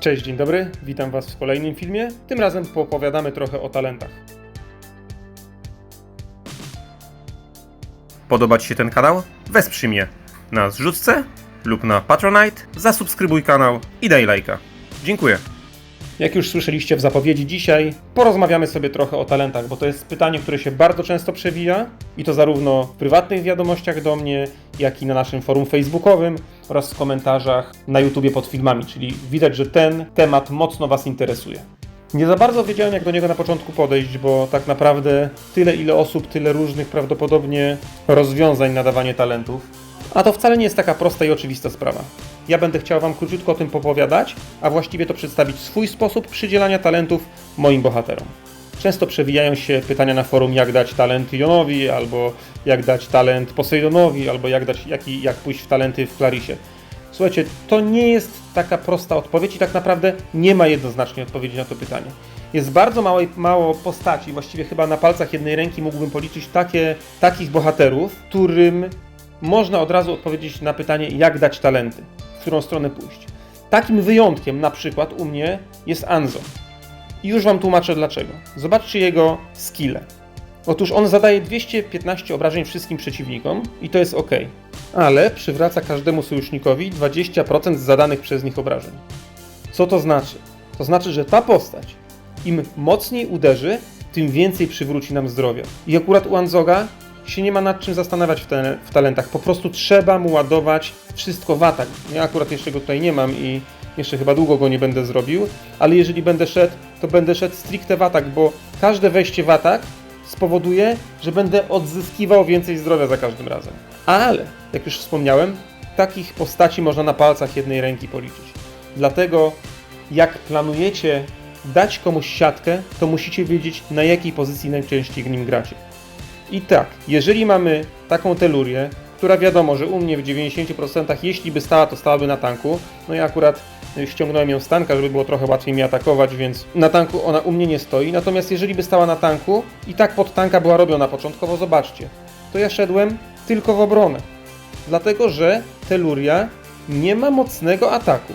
Cześć, dzień dobry, witam Was w kolejnym filmie. Tym razem poopowiadamy trochę o talentach. Podoba Ci się ten kanał? Wesprzyj mnie na zrzutce lub na Patronite, zasubskrybuj kanał i daj lajka. Dziękuję. Jak już słyszeliście w zapowiedzi dzisiaj, porozmawiamy sobie trochę o talentach, bo to jest pytanie, które się bardzo często przewija i to zarówno w prywatnych wiadomościach do mnie, jak i na naszym forum facebookowym oraz w komentarzach na YouTubie pod filmami, czyli widać, że ten temat mocno Was interesuje. Nie za bardzo wiedziałem, jak do niego na początku podejść, bo tak naprawdę tyle, ile osób, tyle różnych prawdopodobnie rozwiązań na dawanie talentów. A to wcale nie jest taka prosta i oczywista sprawa. Ja będę chciał Wam króciutko o tym popowiadać, a właściwie to przedstawić swój sposób przydzielania talentów moim bohaterom. Często przewijają się pytania na forum, jak dać talent Jonowi, albo jak dać talent Posejdonowi, albo jak, dać, jak, jak pójść w talenty w Clarisie. Słuchajcie, to nie jest taka prosta odpowiedź i tak naprawdę nie ma jednoznacznej odpowiedzi na to pytanie. Jest bardzo mało, mało postaci, właściwie chyba na palcach jednej ręki mógłbym policzyć takie, takich bohaterów, którym można od razu odpowiedzieć na pytanie, jak dać talenty, w którą stronę pójść. Takim wyjątkiem na przykład u mnie jest Anzo. I już Wam tłumaczę dlaczego. Zobaczcie jego skille. Otóż on zadaje 215 obrażeń wszystkim przeciwnikom i to jest ok, ale przywraca każdemu sojusznikowi 20% z zadanych przez nich obrażeń. Co to znaczy? To znaczy, że ta postać im mocniej uderzy, tym więcej przywróci nam zdrowia. I akurat u Anzoga się nie ma nad czym zastanawiać w, w talentach. Po prostu trzeba mu ładować wszystko w atak. Ja akurat jeszcze go tutaj nie mam i jeszcze chyba długo go nie będę zrobił, ale jeżeli będę szedł, to będę szedł stricte w atak, bo każde wejście w atak spowoduje, że będę odzyskiwał więcej zdrowia za każdym razem. Ale, jak już wspomniałem, takich postaci można na palcach jednej ręki policzyć. Dlatego, jak planujecie dać komuś siatkę, to musicie wiedzieć, na jakiej pozycji najczęściej w nim gracie. I tak, jeżeli mamy taką telurię, która wiadomo, że u mnie w 90% jeśli by stała, to stałaby na tanku. No ja akurat ściągnąłem ją z tanka, żeby było trochę łatwiej mi atakować, więc na tanku ona u mnie nie stoi. Natomiast jeżeli by stała na tanku i tak pod tanka była robiona początkowo, zobaczcie, to ja szedłem tylko w obronę. Dlatego, że teluria nie ma mocnego ataku.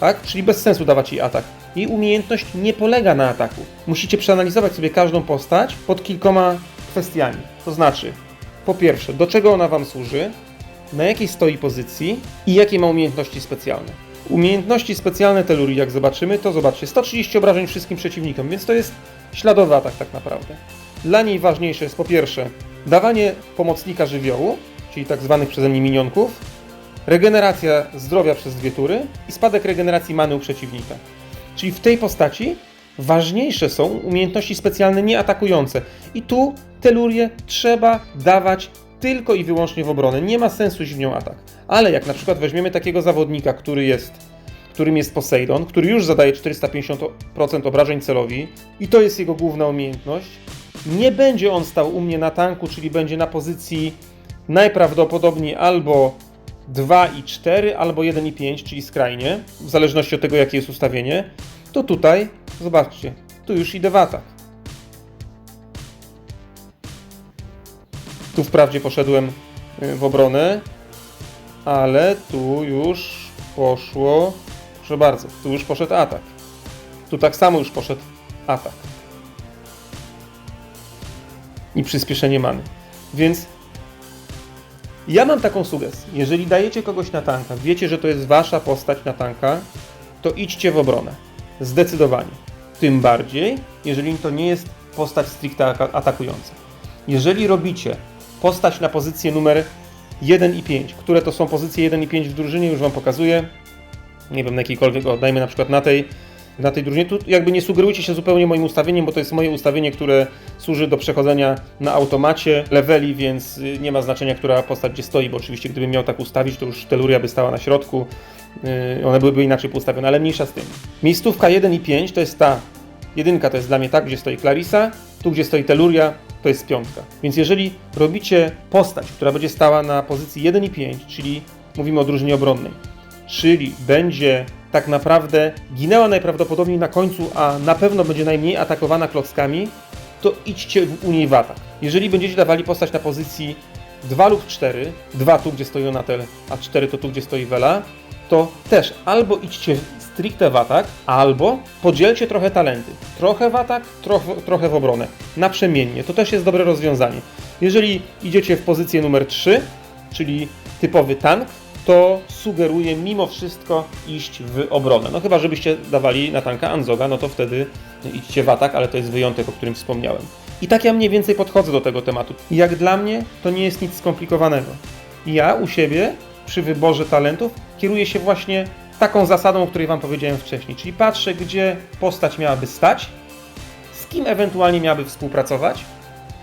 Tak? Czyli bez sensu dawać jej atak. Jej umiejętność nie polega na ataku. Musicie przeanalizować sobie każdą postać pod kilkoma kwestiami. To znaczy, po pierwsze, do czego ona Wam służy, na jakiej stoi pozycji i jakie ma umiejętności specjalne. Umiejętności specjalne Telurii, jak zobaczymy, to zobaczcie, 130 obrażeń wszystkim przeciwnikom, więc to jest śladowy atak tak naprawdę. Dla niej ważniejsze jest po pierwsze dawanie pomocnika żywiołu, czyli tak zwanych przeze mnie minionków, regeneracja zdrowia przez dwie tury i spadek regeneracji many u przeciwnika. Czyli w tej postaci ważniejsze są umiejętności specjalne nieatakujące. I tu telurię trzeba dawać tylko i wyłącznie w obronę. Nie ma sensu iść w nią atak. Ale jak na przykład weźmiemy takiego zawodnika, który jest, którym jest Poseidon, który już zadaje 450% obrażeń celowi i to jest jego główna umiejętność, nie będzie on stał u mnie na tanku, czyli będzie na pozycji najprawdopodobniej albo 2 i 4, albo 1 i 5, czyli skrajnie, w zależności od tego, jakie jest ustawienie, to tutaj, zobaczcie, tu już idę w atak. Tu wprawdzie poszedłem y, w obronę, ale tu już poszło, proszę bardzo, tu już poszedł atak. Tu tak samo już poszedł atak. I przyspieszenie many. Więc ja mam taką sugestię. Jeżeli dajecie kogoś na tanka, wiecie, że to jest wasza postać na tanka, to idźcie w obronę. Zdecydowanie. Tym bardziej, jeżeli to nie jest postać stricte atakująca. Jeżeli robicie postać na pozycję numer 1 i 5, które to są pozycje 1 i 5 w drużynie, już Wam pokazuję. Nie wiem na jakiejkolwiek, o, dajmy na przykład na tej, na tej drużynie. Tu jakby nie sugerujcie się zupełnie moim ustawieniem, bo to jest moje ustawienie, które służy do przechodzenia na automacie leveli, więc y, nie ma znaczenia, która postać gdzie stoi, bo oczywiście gdybym miał tak ustawić, to już teluria by stała na środku, yy, one byłyby inaczej poustawione, ale mniejsza z tym. Miejscówka 1 i 5 to jest ta, jedynka to jest dla mnie tak, gdzie stoi Clarissa, tu gdzie stoi teluria, to jest piątka. Więc jeżeli robicie postać, która będzie stała na pozycji 1 i 5, czyli mówimy o drużynie obronnej, czyli będzie tak naprawdę ginęła najprawdopodobniej na końcu, a na pewno będzie najmniej atakowana klockami, to idźcie u niej w atak. Jeżeli będziecie dawali postać na pozycji 2 lub 4, 2 tu, gdzie stoi Onatel, a 4 to tu, gdzie stoi Vela, to też albo idźcie stricte w atak, albo podzielcie trochę talenty. Trochę w atak, trochę, trochę w obronę. Naprzemiennie. To też jest dobre rozwiązanie. Jeżeli idziecie w pozycję numer 3, czyli typowy tank, to sugeruję mimo wszystko iść w obronę. No chyba, żebyście dawali na tanka Anzoga, no to wtedy idźcie w atak, ale to jest wyjątek, o którym wspomniałem. I tak ja mniej więcej podchodzę do tego tematu. Jak dla mnie to nie jest nic skomplikowanego. Ja u siebie przy wyborze talentów kieruję się właśnie taką zasadą, o której Wam powiedziałem wcześniej. Czyli patrzę, gdzie postać miałaby stać, z kim ewentualnie miałaby współpracować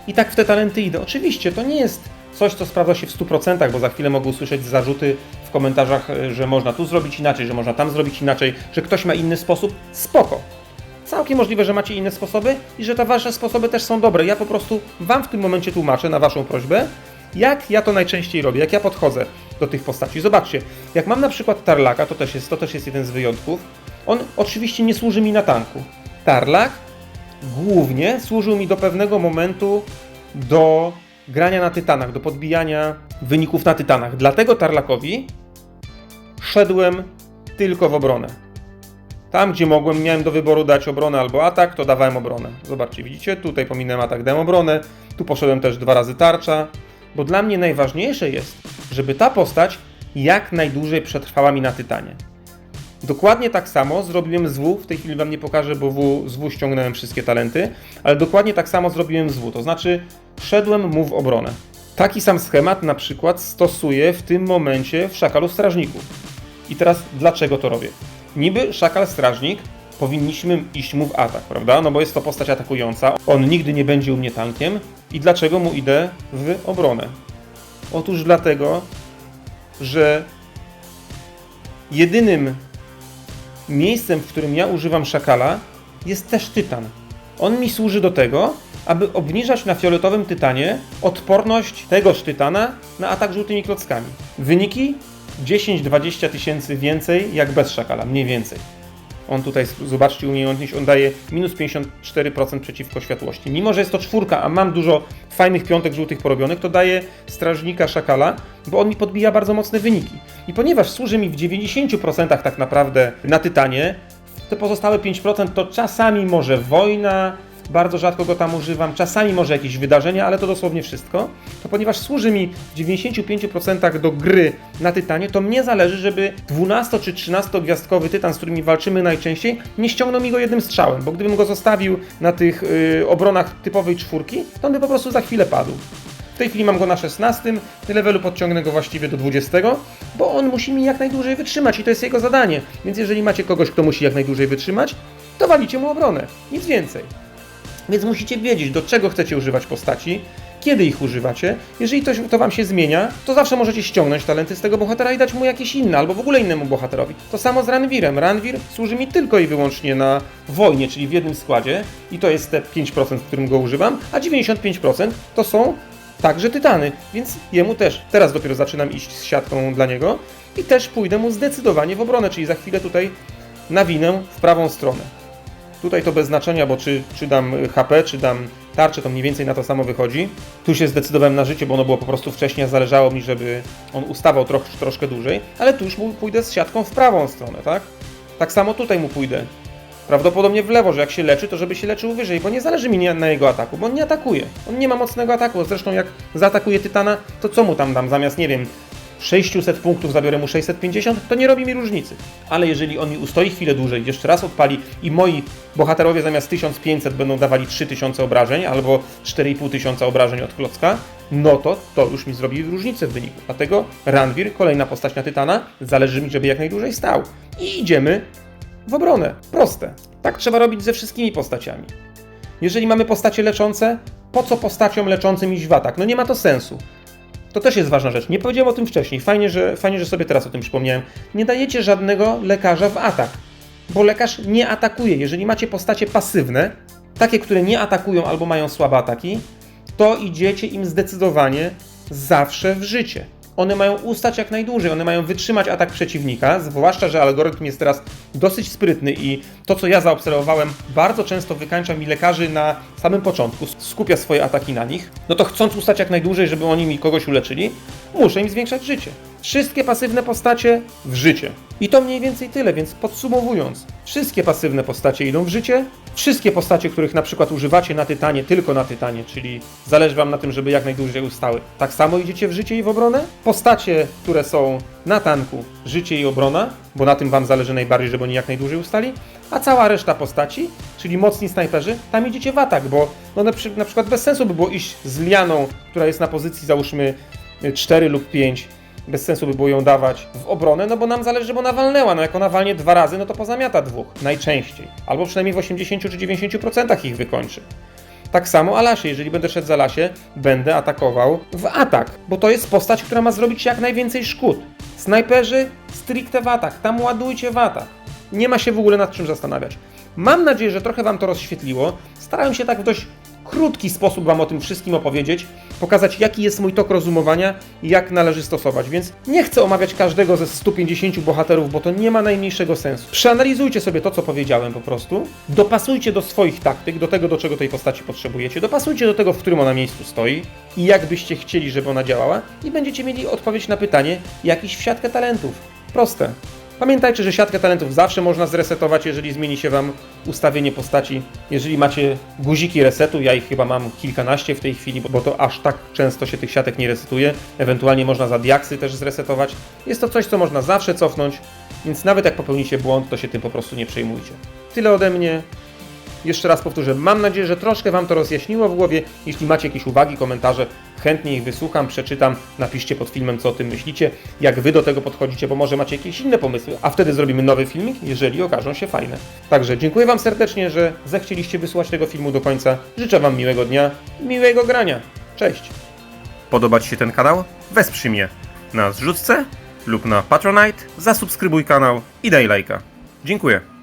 i tak w te talenty idę. Oczywiście to nie jest coś, co sprawdza się w 100%, bo za chwilę mogę usłyszeć zarzuty w komentarzach, e, że można tu zrobić inaczej, że można tam zrobić inaczej, że ktoś ma inny sposób. Spoko. Całkiem możliwe, że macie inne sposoby i że te wasze sposoby też są dobre. Ja po prostu wam w tym momencie tłumaczę na waszą prośbę, jak ja to najczęściej robię, jak ja podchodzę do tych postaci. Zobaczcie, jak mam na przykład Tarlaka, to też jest, to też jest jeden z wyjątków, on oczywiście nie służy mi na tanku. Tarlak głównie służył mi do pewnego momentu do grania na tytanach, do podbijania wyników na tytanach. Dlatego Tarlakowi szedłem tylko w obronę. Tam, gdzie mogłem, miałem do wyboru dać obronę albo atak, to dawałem obronę. Zobaczcie, widzicie? Tutaj pominąłem atak, dałem obronę. Tu poszedłem też dwa razy tarcza. Bo dla mnie najważniejsze jest, żeby ta postać jak najdłużej przetrwała mi na Tytanie. Dokładnie tak samo zrobiłem z W. W tej chwili Wam nie pokażę, bo w, z W ściągnąłem wszystkie talenty, ale dokładnie tak samo zrobiłem z W. To znaczy, szedłem mu w obronę. Taki sam schemat na przykład stosuję w tym momencie w Szakalu Strażniku. I teraz dlaczego to robię? Niby Szakal Strażnik powinniśmy iść mu w atak, prawda? No bo jest to postać atakująca. On nigdy nie będzie u mnie tankiem. I dlaczego mu idę w obronę? Otóż dlatego, że jedynym miejscem, w którym ja używam szakala, jest też tytan. On mi służy do tego, aby obniżać na fioletowym tytanie odporność tegoż tytana na atak żółtymi klockami. Wyniki 10-20 tysięcy więcej jak bez szakala, mniej więcej. On tutaj, zobaczcie umiejętność, on daje minus 54% przeciwko światłości. Mimo, że jest to czwórka, a mam dużo fajnych piątek żółtych porobionych, to daje strażnika szakala, bo on mi podbija bardzo mocne wyniki. I ponieważ służy mi w 90% tak naprawdę na tytanie, te pozostałe 5% to czasami może wojna, bardzo rzadko go tam używam, czasami może jakieś wydarzenia, ale to dosłownie wszystko. To ponieważ służy mi w 95% do gry na Tytanie, to mnie zależy, żeby 12 czy 13 gwiazdkowy Tytan, z którymi walczymy najczęściej, nie ściągnął mi go jednym strzałem, bo gdybym go zostawił na tych yy, obronach typowej czwórki, to on by po prostu za chwilę padł. W tej chwili mam go na 16, levelu podciągnę go właściwie do 20, bo on musi mi jak najdłużej wytrzymać i to jest jego zadanie. Więc jeżeli macie kogoś, kto musi jak najdłużej wytrzymać, to walicie mu obronę. Nic więcej. Więc musicie wiedzieć, do czego chcecie używać postaci, kiedy ich używacie. Jeżeli to, to Wam się zmienia, to zawsze możecie ściągnąć talenty z tego bohatera i dać mu jakieś inne, albo w ogóle innemu bohaterowi. To samo z Ranwirem. Ranwir służy mi tylko i wyłącznie na wojnie, czyli w jednym składzie, i to jest te 5%, w którym go używam, a 95% to są także tytany, więc jemu też. Teraz dopiero zaczynam iść z siatką dla niego i też pójdę mu zdecydowanie w obronę, czyli za chwilę tutaj nawinę w prawą stronę. Tutaj to bez znaczenia, bo czy, czy dam HP, czy dam tarczę, to mniej więcej na to samo wychodzi. Tu się zdecydowałem na życie, bo ono było po prostu wcześniej, zależało mi, żeby on ustawał troch, troszkę dłużej, ale tu już mu pójdę z siatką w prawą stronę, tak? Tak samo tutaj mu pójdę. Prawdopodobnie w lewo, że jak się leczy, to żeby się leczył wyżej, bo nie zależy mi na jego ataku, bo on nie atakuje. On nie ma mocnego ataku, zresztą jak zaatakuje Tytana, to co mu tam dam zamiast, nie wiem, 600 punktów zabiorę mu 650, to nie robi mi różnicy. Ale jeżeli on mi ustoi chwilę dłużej, jeszcze raz odpali i moi bohaterowie zamiast 1500 będą dawali 3000 obrażeń albo 4500 obrażeń od klocka, no to to już mi zrobi różnicę w wyniku. Dlatego Ranwir, kolejna postać na Tytana, zależy mi, żeby jak najdłużej stał. I idziemy w obronę. Proste. Tak trzeba robić ze wszystkimi postaciami. Jeżeli mamy postacie leczące, po co postaciom leczącym iść w atak? No nie ma to sensu. To też jest ważna rzecz. Nie powiedziałem o tym wcześniej. Fajnie że, fajnie, że sobie teraz o tym przypomniałem. Nie dajecie żadnego lekarza w atak, bo lekarz nie atakuje. Jeżeli macie postacie pasywne, takie, które nie atakują albo mają słabe ataki, to idziecie im zdecydowanie zawsze w życie. One mają ustać jak najdłużej, one mają wytrzymać atak przeciwnika, zwłaszcza, że algorytm jest teraz dosyć sprytny i to, co ja zaobserwowałem, bardzo często wykańcza mi lekarzy na samym początku, skupia swoje ataki na nich, no to chcąc ustać jak najdłużej, żeby oni mi kogoś uleczyli, muszę im zwiększać życie. Wszystkie pasywne postacie w życie. I to mniej więcej tyle, więc podsumowując, wszystkie pasywne postacie idą w życie, wszystkie postacie, których na przykład używacie na Tytanie, tylko na Tytanie, czyli zależy Wam na tym, żeby jak najdłużej ustały, tak samo idziecie w życie i w obronę. Postacie, które są na tanku, życie i obrona, bo na tym Wam zależy najbardziej, żeby oni jak najdłużej ustali, a cała reszta postaci, czyli mocni snajperzy, tam idziecie w atak, bo no na, przy, na przykład bez sensu by było iść z Lianą, która jest na pozycji załóżmy 4 lub 5, bez sensu by było ją dawać w obronę, no bo nam zależy, żeby ona walnęła. No jak ona walnie dwa razy, no to pozamiata dwóch, najczęściej. Albo przynajmniej w 80 czy 90% ich wykończy. Tak samo Alasie, jeżeli będę szedł za Alasie, będę atakował w atak, bo to jest postać, która ma zrobić jak najwięcej szkód. Snajperzy stricte w atak, tam ładujcie w atak. Nie ma się w ogóle nad czym zastanawiać. Mam nadzieję, że trochę Wam to rozświetliło. Starałem się tak w dość krótki sposób Wam o tym wszystkim opowiedzieć, pokazać jaki jest mój tok rozumowania i jak należy stosować, więc nie chcę omawiać każdego ze 150 bohaterów, bo to nie ma najmniejszego sensu. Przeanalizujcie sobie to, co powiedziałem po prostu, dopasujcie do swoich taktyk, do tego, do czego tej postaci potrzebujecie, dopasujcie do tego, w którym ona miejscu stoi i jak byście chcieli, żeby ona działała i będziecie mieli odpowiedź na pytanie, jakiś w siatkę talentów. Proste. Pamiętajcie, że siatkę talentów zawsze można zresetować, jeżeli zmieni się Wam ustawienie postaci. Jeżeli macie guziki resetu, ja ich chyba mam kilkanaście w tej chwili, bo to aż tak często się tych siatek nie resetuje. Ewentualnie można za diaksy też zresetować. Jest to coś, co można zawsze cofnąć, więc nawet jak popełnicie błąd, to się tym po prostu nie przejmujcie. Tyle ode mnie. Jeszcze raz powtórzę, mam nadzieję, że troszkę Wam to rozjaśniło w głowie. Jeśli macie jakieś uwagi, komentarze, chętnie ich wysłucham, przeczytam, napiszcie pod filmem, co o tym myślicie, jak Wy do tego podchodzicie, bo może macie jakieś inne pomysły, a wtedy zrobimy nowy filmik, jeżeli okażą się fajne. Także dziękuję Wam serdecznie, że zechcieliście wysłuchać tego filmu do końca. Życzę Wam miłego dnia, miłego grania. Cześć! Podoba Ci się ten kanał? Wesprzyj mnie na zrzutce lub na Patronite, zasubskrybuj kanał i daj lajka. Dziękuję.